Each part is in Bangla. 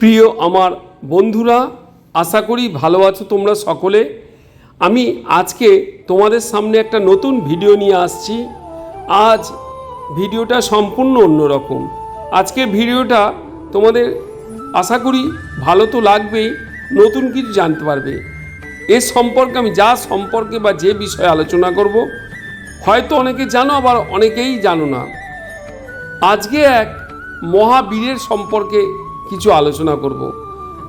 প্রিয় আমার বন্ধুরা, আশা করি ভালো আছো তোমরা সকলে। আমি আজকে তোমাদের সামনে একটা নতুন ভিডিও নিয়ে আসছি। আজ ভিডিওটা সম্পূর্ণ অন্যরকম। আজকের ভিডিওটা তোমাদের আশা করি ভালো তো লাগবেই, নতুন কিছু জানতে পারবে। এর সম্পর্কে আমি যা সম্পর্কে বা যে বিষয়ে আলোচনা করব, হয়তো অনেকে জানো, আবার অনেকেই জানো না। আজকে এক মহাবীরের সম্পর্কে কিছু আলোচনা করব।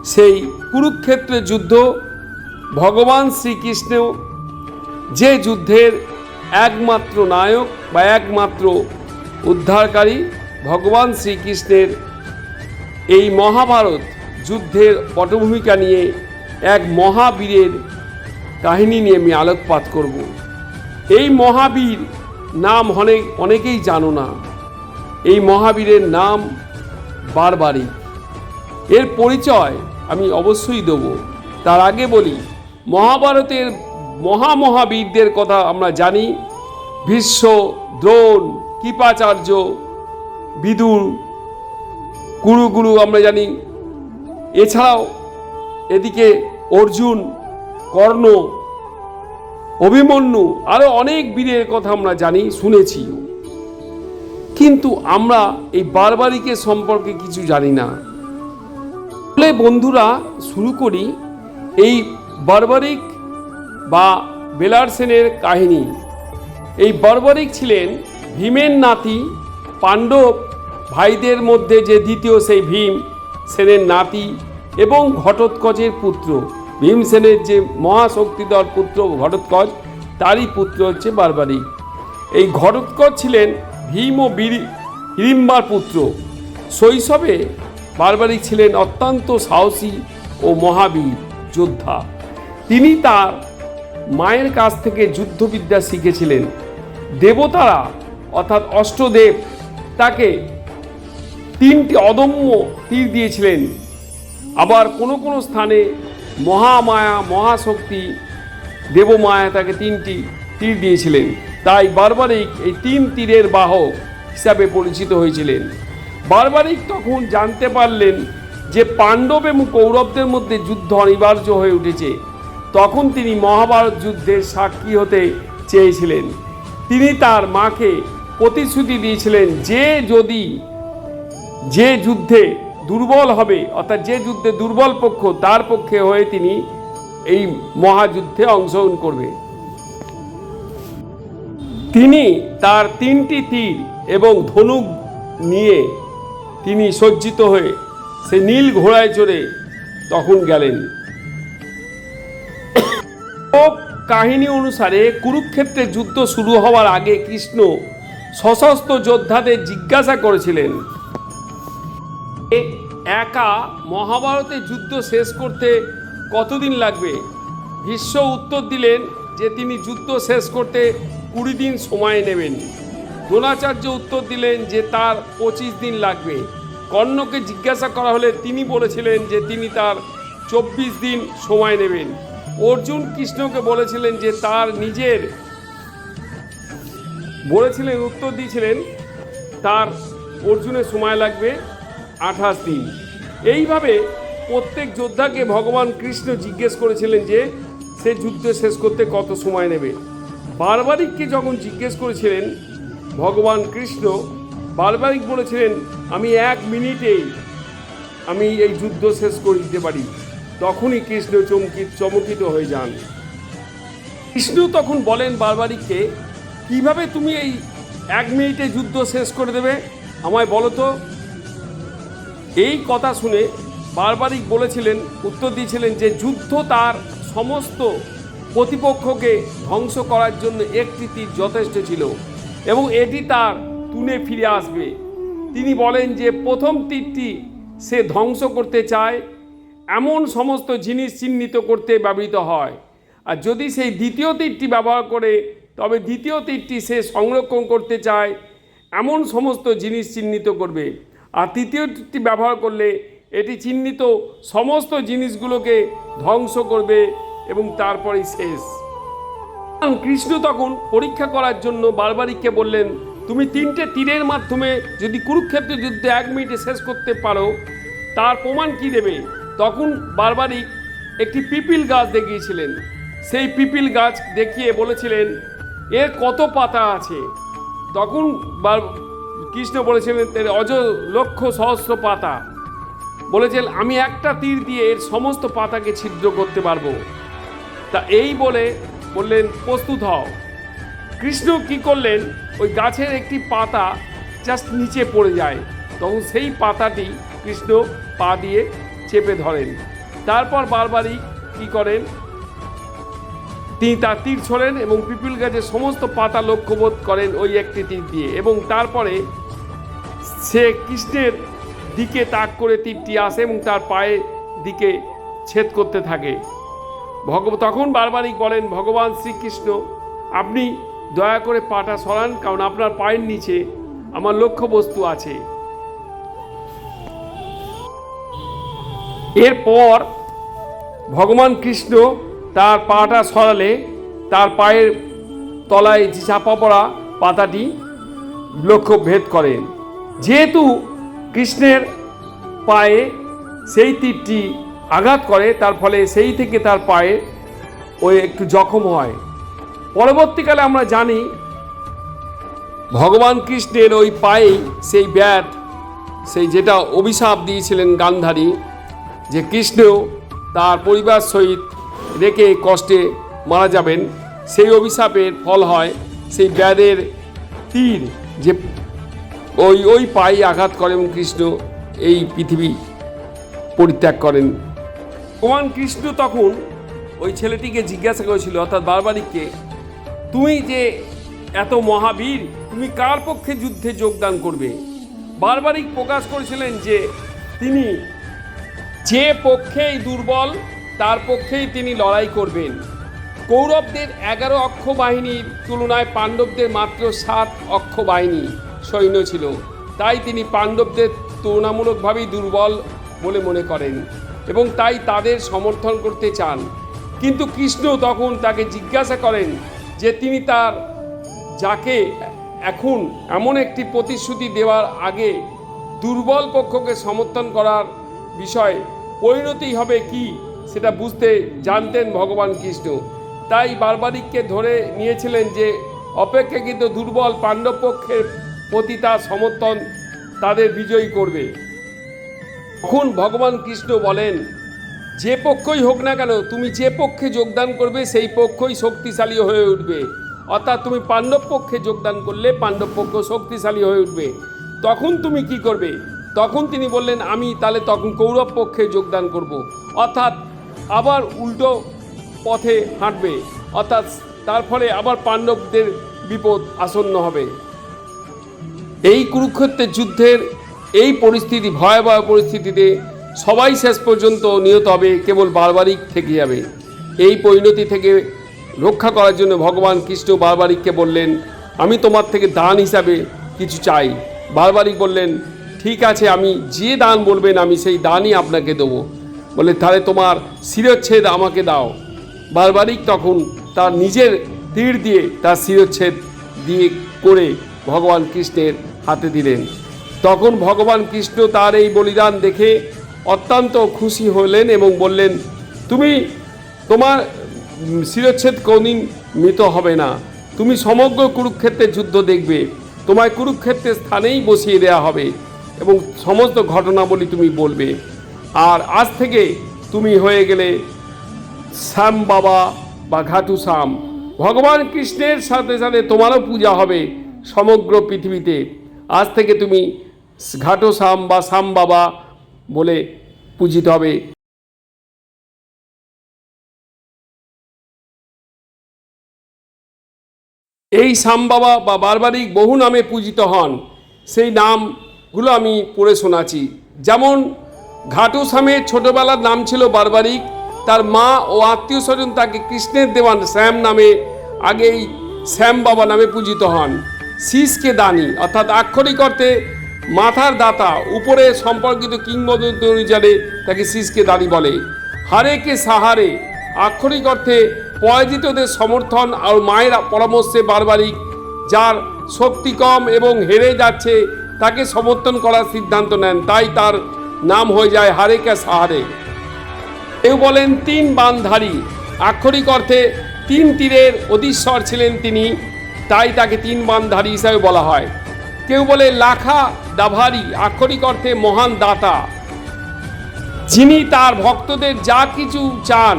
সেই কুরুক্ষেত্রের যুদ্ধ, ভগবান শ্রীকৃষ্ণ যে যুদ্ধের একমাত্র নায়ক বা একমাত্র উদ্ধারকারী ভগবান শ্রীকৃষ্ণের এই মহাভারত যুদ্ধের পটভূমিকা নিয়ে এক মহাবীরের কাহিনী নিয়ে আমি আলোকপাত করব। এই মহাবীর নাম অনেক, অনেকেই জানো না। এই মহাবীরের নাম বারবারি এর পরিচয় আমি অবশ্যই দেব। তার আগে বলি, মহাভারতের মহামহাবীরদের কথা আমরা জানি। ভীষ্ম, দ্রোণ, কৃপাচার্য, বিদুর, কুরুগুরু আমরা জানি। এছাড়াও এদিকে অর্জুন, কর্ণ, অভিমন্যু আরও অনেক বীরের কথা আমরা জানি শুনেছি কিন্তু আমরা এই বারবারিকের সম্পর্কে কিছু জানি না। বন্ধুরা শুরু করি এই বারবারিক বা বেলার সেনের কাহিনী। এই বারবারিক ছিলেন ভীমের নাতি পাণ্ডব ভাইদের মধ্যে যে দ্বিতীয় সেই ভীম সেনের নাতি এবং ঘটোৎকচের পুত্র। ভীমসেনের যে মহাশক্তিধর পুত্র ঘটোৎকচ, তারই পুত্র হচ্ছে বারবারিক। এই ঘটোৎকচ ছিলেন ভীম ও বীর হিড়িম্বার পুত্র। শৈশবে বারবারিক ছিলেন অত্যন্ত সাহসী ও মহাবীর যোদ্ধা। তিনি তার মায়ের কাছ থেকে যুদ্ধবিদ্যা শিখেছিলেন। দেবতারা, অর্থাৎ অষ্টদেব, তাকে তিনটি অদম্য তীর দিয়েছিলেন। আবার কোনো কোনো স্থানে মহামায়া, মহাশক্তি, দেবমায়া তাকে তিনটি তীর দিয়েছিলেন। তাই বারবারিক এই তিন তীরের বাহক হিসাবে পরিচিত হয়েছিলেন। বারবারিক তখন জানতে পারলেন যে পাণ্ডব এবং কৌরবদের মধ্যে যুদ্ধ অনিবার্য হয়ে উঠেছে। তখন তিনি মহাভারত যুদ্ধের সাক্ষী হতে চেয়েছিলেন। তিনি তার মাকে প্রতিশ্রুতি দিয়েছিলেন যে যদি যে যুদ্ধে দুর্বল হবে, অর্থাৎ যে যুদ্ধে দুর্বল পক্ষ, তার পক্ষে হয়ে তিনি এই মহাযুদ্ধে অংশগ্রহণ করবে। তিনি তার তিনটি তীর এবং ধনুক নিয়ে তিনি সজ্জিত হয়ে সে নীল ঘোড়ায় চড়ে তখন গেলেন। কাহিনী অনুসারে কুরুক্ষেত্রে যুদ্ধ শুরু হওয়ার আগে কৃষ্ণ সশস্ত্র যোদ্ধাদের জিজ্ঞাসা করেছিলেন একা মহাভারতে যুদ্ধ শেষ করতে কতদিন লাগবে? ভীষ্ম উত্তর দিলেন যে, তিনি যুদ্ধ শেষ করতে কুড়ি দিন সময় নেবেন। দ্রোণাচার্য উত্তর দিলেন যে তার পঁচিশ দিন লাগবে। কর্ণকে জিজ্ঞাসা করা হলে তিনি বলেছিলেন যে তিনি তার চব্বিশ দিন সময় নেবেন। অর্জুন কৃষ্ণকে বলেছিলেন যে তার নিজের বলেছিলেন, উত্তর দিয়েছিলেন, তার অর্জুনের সময় লাগবে আঠাশ দিন। এইভাবে প্রত্যেক যোদ্ধাকে ভগবান কৃষ্ণ জিজ্ঞেস করেছিলেন যে সে যুদ্ধ শেষ করতে কত সময় নেবে। বারবারিককে যখন জিজ্ঞেস করেছিলেন ভগবান কৃষ্ণ বারবারিক বলেছিলেন, আমি এক মিনিটেই আমি এই যুদ্ধ শেষ করে দিতে পারি। তখনই কৃষ্ণ চমকিত চমকিত হয়ে যান। কৃষ্ণ তখন বলেন বারবারিককে, কীভাবে তুমি এই এক মিনিটে যুদ্ধ শেষ করে দেবে? আমায় বলো তো। এই কথা শুনে বারবারিক বলেছিলেন, উত্তর দিয়েছিলেন যে যুদ্ধ তার সমস্ত প্রতিপক্ষকে ধ্বংস করার জন্য একটি তীর যথেষ্ট ছিল। এবং এটি তার তুলে ফিরে আসবে। তিনি বলেন যে, প্রথম তীরটি সে ধ্বংস করতে চায়, এমন সমস্ত জিনিস চিহ্নিত করতে ব্যবহৃত হয়। আর যদি সেই দ্বিতীয় তীরটি ব্যবহার করে, তবে দ্বিতীয় তীরটি সে সংরক্ষণ করতে চায়, এমন সমস্ত জিনিস চিহ্নিত করবে। আর তৃতীয় তীরটি ব্যবহার করলে, এটি চিহ্নিত সমস্ত জিনিসগুলোকে ধ্বংস করবে এবং তারপরেই শেষ। কৃষ্ণ তখন পরীক্ষা করার জন্য বারবারিককে বললেন, তুমি তিনটে তীরের মাধ্যমে যদি কুরুক্ষেত্র যুদ্ধে এক মিনিটে শেষ করতে পারো, তার প্রমাণ কি দেবে? তখন বারবারই একটি পিপিল গাছ দেখিয়েছিলেন। সেই পিপিল গাছ দেখিয়ে বলেছিলেন, এর কত পাতা আছে? তখন কৃষ্ণ বলেছিলেন, এর অজ লক্ষ সহস্র পাতা। বলেছেন, আমি একটা তীর দিয়ে এর সমস্ত পাতাকে ছিদ্র করতে পারব। তা এই বলে বললেন, প্রস্তুত হও। কৃষ্ণ কি করলেন, ওই গাছের একটি পাতা জাস্ট নিচে পড়ে যায়। তখন সেই পাতাটি কৃষ্ণ পা দিয়ে চেপে ধরেন। তারপর বারবারই কি করেন? তিনি তার তীর ছোড়েন এবং পিপিল গাছের সমস্ত পাতা লক্ষ্যবোধ করেন ওই একটি তীর দিয়ে এবং তারপরে সে কৃষ্ণের দিকে তাক করে তীরটি আসে এবং তার পায়ের দিকে ছেদ করতে থাকে। ভগব তখন বারবারই বলেন, ভগবান শ্রীকৃষ্ণ, আপনি দয়া করে পাটা সরান, কারণ আপনার পায়ের নিচে আমার লক্ষ্য বস্তু আছে। এরপর ভগবান কৃষ্ণ তার পাটা সরালে, তার পায়ের তলায় যে চাপা পড়া পাতাটি লক্ষ্য ভেদ করেন। যেহেতু কৃষ্ণের পায়ে সেই তীরটি আঘাত করে, তার ফলে সেই থেকে তার পায়ে ওই একটু জখম হয়। পরবর্তীকালে আমরা জানি ভগবান কৃষ্ণের ওই পায়েই সেই ব্যাট, সেই যেটা অভিশাপ দিয়েছিলেন গান্ধারী, যে কৃষ্ণ তার পরিবার সহিত রেখে কষ্টে মারা যাবেন, সেই অভিশাপের ফল হয় সেই ব্যাধের তীর যে ওই ওই পায়ে আঘাত করেন কৃষ্ণ এই পৃথিবী পরিত্যাগ করেন। ভগবান কৃষ্ণ তখন ওই ছেলেটিকে জিজ্ঞাসা করেছিল, অর্থাৎ বারবারিককে, তুমি যে এত মহাবীর, তুমি কার পক্ষে যুদ্ধে যোগদান করবে? বারবারিক প্রকাশ করেছিলেন যে তিনি যে পক্ষেই দুর্বল, তার পক্ষেই তিনি লড়াই করবেন। কৌরবদের এগারো অক্ষ বাহিনীর তুলনায় পাণ্ডবদের মাত্র সাত অক্ষ বাহিনী সৈন্য ছিল। তাই তিনি পাণ্ডবদের তুলনামূলকভাবেই দুর্বল বলে মনে করেন। এবং তাই তাদের সমর্থন করতে চান। কিন্তু কৃষ্ণ তখন তাকে জিজ্ঞাসা করেন যে তিনি তার, যাকে এখন এমন একটি প্রতিশ্রুতি দেওয়ার আগে দুর্বল পক্ষকে সমর্থন করার বিষয়ে পরিণতি হবে কি সেটা বুঝতে জানতেন ভগবান কৃষ্ণ। তাই বারবারিককে ধরে নিয়েছিলেন যে অপেক্ষাকৃত দুর্বল পাণ্ডব পক্ষের প্রতি তার সমর্থন তাদের বিজয়ী করবে। তখন ভগবান কৃষ্ণ বলেন, যে পক্ষই হোক না কেন, তুমি যে পক্ষে যোগদান করবে, সেই পক্ষই শক্তিশালী হয়ে উঠবে। অর্থাৎ তুমি পাণ্ডব পক্ষে যোগদান করলে পাণ্ডব পক্ষ শক্তিশালী হয়ে উঠবে। তখন তুমি কি করবে? তখন তিনি বললেন, আমি তাহলে তখন কৌরব পক্ষে যোগদান করব। অর্থাৎ আবার উল্টো পথে হাঁটবে। অর্থাৎ তার ফলে আবার পাণ্ডবদের বিপদ আসন্ন হবে। এই কুরুক্ষেত্রের যুদ্ধের এই পরিস্থিতি, ভয়াবহ পরিস্থিতিতে সবাই শেষ পর্যন্ত নিহত হবে, কেবল বারবারিক থেকে যাবে। এই পরিণতি থেকে রক্ষা করার জন্য ভগবান কৃষ্ণ বারবারিককে বললেন, আমি তোমার থেকে দান হিসাবে কিছু চাই। বারবারিক বললেন, ঠিক আছে, আমি যে দান বলবেন, আমি সেই দানই আপনাকে দেবো। বলে তাহলে তোমার শিরচ্ছেদ আমাকে দাও। বারবারিক তখন তার নিজের তীর দিয়ে তার শিরচ্ছেদ দিয়ে করে ভগবান কৃষ্ণের হাতে দিলেন। তখন ভগবান কৃষ্ণ তার এই বলিদান দেখে অত্যন্ত খুশি হলেন এবং বললেন, তুমি তোমার শিরচ্ছেদ কোনদিন মৃত হবে না। তুমি সমগ্র কুরুক্ষেত্রের যুদ্ধ দেখবে। তোমায় কুরুক্ষেত্রের স্থানেই বসিয়ে দেওয়া হবে এবং সমস্ত ঘটনাবলী তুমি বলবে। আর আজ থেকে তুমি হয়ে গেলে শ্যাম বাবা বা ঘাটু শ্যাম। ভগবান কৃষ্ণের সাথে সাথে তোমারও পূজা হবে সমগ্র পৃথিবীতে। আজ থেকে তুমি ঘাটো শ্যাম বা শ্যাম বাবা বলে পূজিত হবে। এই শ্যাম বাবা বা বারবারিক বহু নামে পূজিত হন। সেই নামগুলো আমি পড়ে শোনাচ্ছি। যেমন, ঘাটু স্বামীর ছোটবেলার নাম ছিল বারবারিক। তার মা ও আত্মীয় স্বজন তাকে কৃষ্ণের দেওয়ান শ্যাম নামে, আগেই শ্যাম বাবা নামে পূজিত হন। শীষকে দানি, অর্থাৎ আক্ষরিক অর্থে মাথার দাতা, উপরে সম্পর্কিত কিংবদন্তি অনুযায়ী তাকে শীষকে দাদি বলে। হারেকে সাহারে, আক্ষরিক অর্থে পরাজিতদের সমর্থন আর মায়ের পরামর্শে বারবারিক যার শক্তি কম এবং হেরে যাচ্ছে তাকে সমর্থন করার সিদ্ধান্ত নেন, তাই তার নাম হয়ে যায় হারে কা সাহারে। কেউ বলেন, তিন বানধারী, আক্ষরিক অর্থে তিন তীরের অধীশ্বর ছিলেন তিনি, তাই তাকে তিন বানধারী হিসাবে বলা হয়। কেউ বলে লাখা দাভারি, আক্ষরিক অর্থে মহান দাতা। যিনি তার ভক্তদের যা কিছু চান,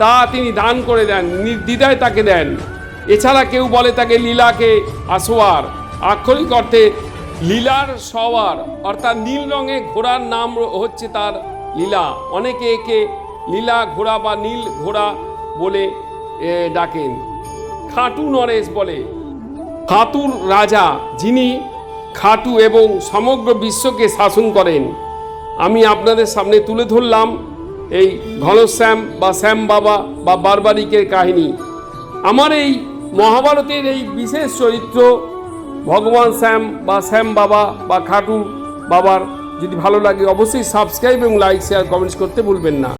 তা তিনি দান করে দেন, নির্দ্বিধায় তাকে দেন। এছাড়া কেউ বলে তাকে লীলাকে আসোয়ার, আক্ষরিক অর্থে লীলার সওয়ার, অর্থাৎ নীল রঙে ঘোড়ার নাম হচ্ছে তার লীলা। অনেকে একে লীলা ঘোড়া বা নীল ঘোড়া বলে ডাকেন। খাটু নরেশ বলে খাতুর রাজা যিনি খাটু এবং সমগ্র বিশ্বকে শাসন করেন, আমি আপনাদের সামনে তুলে ধরলাম এই ঘনশ্যাম বা শ্যাম বাবা বা বারবারিকের কাহিনী। আমার এই মহাভারতের এই বিশেষ চরিত্র ভগবান শ্যাম বা শ্যাম বাবা বা খাটু বাবার যদি ভালো লাগে, অবশ্যই সাবস্ক্রাইব এবং লাইক শেয়ার কমেন্টস করতে ভুলবেন না।